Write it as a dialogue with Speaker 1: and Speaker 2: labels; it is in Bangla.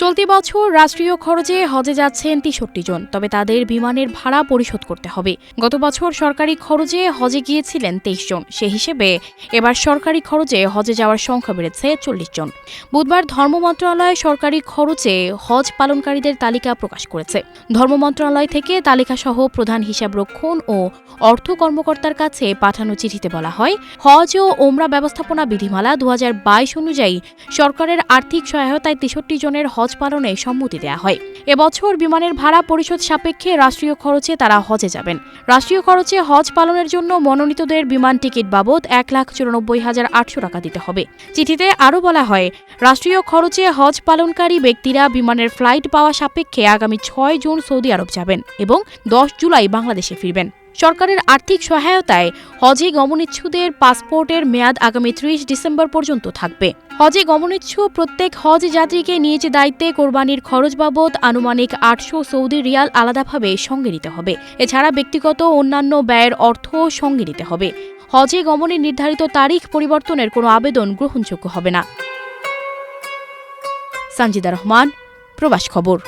Speaker 1: চলতি বছর রাষ্ট্রীয় খরচে হজে যাচ্ছেন তেষট্টি জন, তবে তাদের বিমানের ভাড়া পরিশোধ করতে হবে। গত বছর সরকারি খরচে হজে গিয়েছিলেন তেইশ জন, সে হিসেবে এবার সরকারি খরচে হজে যাওয়ার সংখ্যা বেড়েছে চল্লিশ জন। বুধবার ধর্ম মন্ত্রণালয় সরকারি খরচে হজ পালনকারীদের তালিকা প্রকাশ করেছে। ধর্ম মন্ত্রণালয় থেকে তালিকাসহ প্রধান হিসাবরক্ষণ ও অর্থ কর্মকর্তার কাছে পাঠানো চিঠিতে বলা হয়, হজ ও ওমরা ব্যবস্থাপনা বিধিমালা দু হাজার বাইশ অনুযায়ী সরকারের আর্থিক সহায়তায় তেষট্টি জনের হজ পালনে সম্মতি দেওয়া হয়। এবছর বিমানের ভাড়া পরিশোধ সাপেক্ষে রাষ্ট্রীয় খরচে তারা হজে যাবেন। রাষ্ট্রীয় খরচে হজ পালনের জন্য মনোনীতদের বিমান টিকিট বাবদ এক লাখ চুরানব্বই হাজার আটশো টাকা দিতে হবে। চিঠিতে আরও বলা হয়, রাষ্ট্রীয় খরচে হজ পালনকারী ব্যক্তিরা বিমানের ফ্লাইট পাওয়া সাপেক্ষে আগামী ছয় জুন সৌদি আরব যাবেন এবং দশ জুলাই বাংলাদেশে ফিরবেন। সরকারের আর্থিক সহায়তায় হজে গমনিচ্ছুদের পাসপোর্টের মেয়াদ আগামী ত্রিশ ডিসেম্বর পর্যন্ত থাকবে। হজে গমনিচ্ছু প্রত্যেক হজ যাত্রীকে নিজ দায়িত্বে কোরবানির খরচ বাবদ আনুমানিক আটশো সৌদি রিয়াল আলাদাভাবে সঙ্গে নিতে হবে। এছাড়া ব্যক্তিগত অন্যান্য ব্যয়ের অর্থ সঙ্গে নিতে হবে। হজে গমনের নির্ধারিত তারিখ পরিবর্তনের কোনো আবেদন গ্রহণযোগ্য হবে না। সঞ্জিদা রহমান, প্রবাস খবর।